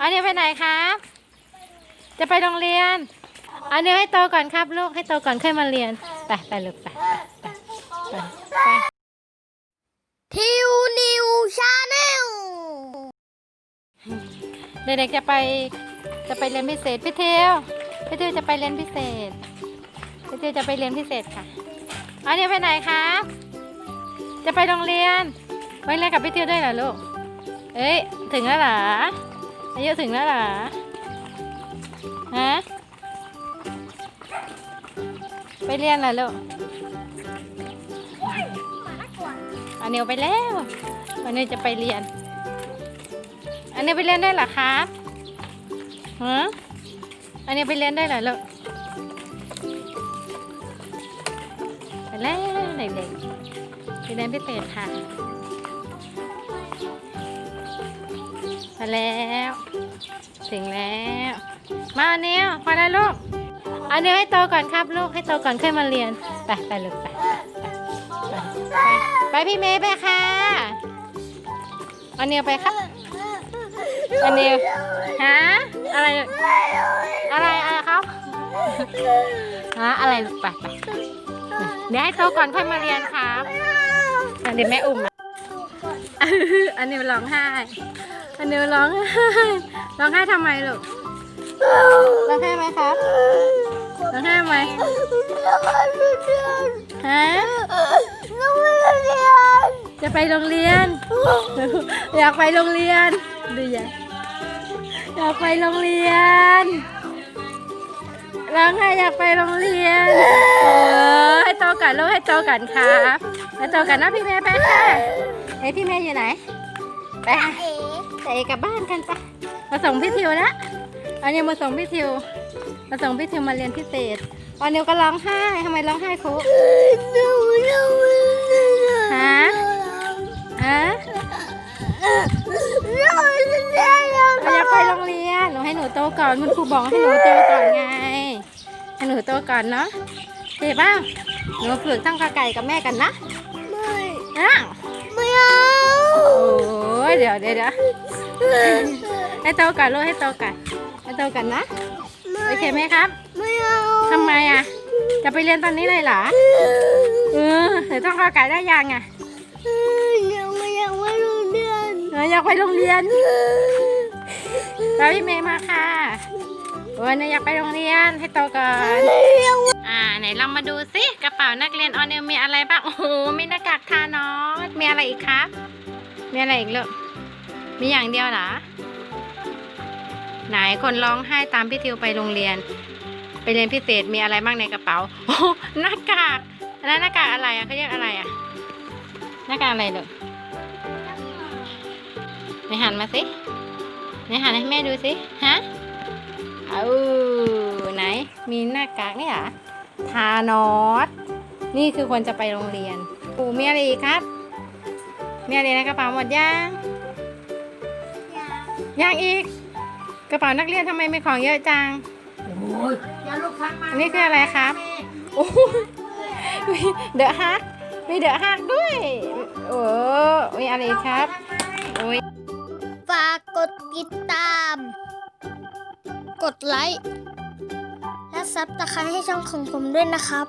อันนี้ไปไหนครับ จะไปโรงเรียน อันนี้ให้โตก่อนครับลูกให้โตก่อนค่อยมาเรียน ไปไปลูกไปไปไปไปทิวนิวชาแนลเด็กๆจะไปจะไปเรียนพิเศษพี่เทวพี่เทวจะไปเรียนพิเศษพี่เทวจะไปเรียนพิเศษค่ะอันนี้ไปไหนครับ จะไปโรงเรียนไปเรียนกับพี่เทวด้วยเหรอลูก เอ้ยถึงแล้วเหรอ อายุถึงแล้วเหรอฮะไปเรียนเหรอลูกอันนี้ไปแล้วอันนี้จะไปเรียน อันนี้ไปเรียนได้เหรอครับฮะอันนี้ไปเรียนได้เหรอลูกไปแล้วเด็กๆไปเรียนพิเศษค่ะ มาแล้ว ถึงแล้ว มาอันนี้พอแล้วลูกอันนี้ให้โตก่อนครับลูกให้โตก่อนค่อยมาเรียน ไปไปลูกไปไปไปพี่เมย์ไปค่ะอันนี้ไปครับอันนี้ฮะอะไรอะไรอะไรครับฮะอะไรลูกไปไปเดี๋ยวให้โตก่อนค่อยมาเรียนครับเดี๋ยวแม่อุ้ม อันนี้ร้องไห้ อันนี้ร้องไห้ ร้องไห้ทำไมลูก ร้องไห้ไหมครับ ร้องไห้ไหมฮะจะไปโรงเรียน อยากไปโรงเรียนดูอยากอยากไปโรงเรียน ร้องไห้อยากไปโรงเรียน เออให้โตกันลูกให้โตกันครับ ให้โตกันนะพี่เมย์ไปค่ะ ไอ้พี่เมย์อยู่ไหน ไปค่ะเอ๋ไปกลับบ้านกันปะมาส่งพี่ทิวนะอันนี้มาส่งพี่ทิว มาส่งพี่ทิวมาเรียนพิเศษอันนี้ก็ร้องไห้ทำไมร้องไห้ครูฮะฮะเราอยากไปโรงเรียนหนูให้หนูโตก่อนคุณครูบอกให้หนูโตก่อนไงให้หนูโตก่อนเนาะเจ็บป่ะหนูมาฝึกตั้งกาไก่กับแม่กันนะอ้าวโอ้ย เดี๋ยวเดี๋ยวเดี๋ยวให้โตก่อนลูกให้โตก่อนให้โตก่อนนะโอเคไหมครับทำไมอะ จะไปเรียนตอนนี้เลยเหรอเออเดี๋ยวต้องกาไก่ได้ยังอะเอออยากไปโรงเรียนแล้วพี่เมย์มาค่ะวันนี้อยากไปโรงเรียนให้โตก่อน อ่าไหนลองมาดูสิกระเป๋านักเรียนออนเนลมีอะไรบ้าง โอ้โหมีหน้ากากทานอสมีอะไรอีกครับ มีอะไรอีกลูก มีอย่างเดียวเหรอ ไหนคนร้องไห้ตามพี่ทิวไปโรงเรียน ไปเรียนพิเศษมีอะไรบ้างในกระเป๋า โอ้หน้ากากอันนั้นหน้ากากอะไรอะเขาเรียกอะไรอะ หน้ากากอะไรลูกไหนหันมาสิไหนหันให้แม่ดูสิ ฮะ เอาไหน มีหน้ากากนี่หรอทานอสนี่คือคนจะไปโรงเรียนปูมีอะไรอีกครับ มีอะไรในกระเป๋าหมดยัง ยังอีก กระเป๋านักเรียนทำไมมีของเยอะจังอันนี้คืออะไรครับ โอ้โหมีเดอะฮัก มีเดอะฮักด้วย โอ้มีอะไรอีกครับ โอ้ย ฝากกดติดตาม กดไลค์ และซับสไครต์ให้ช่องของผมด้วยนะครับ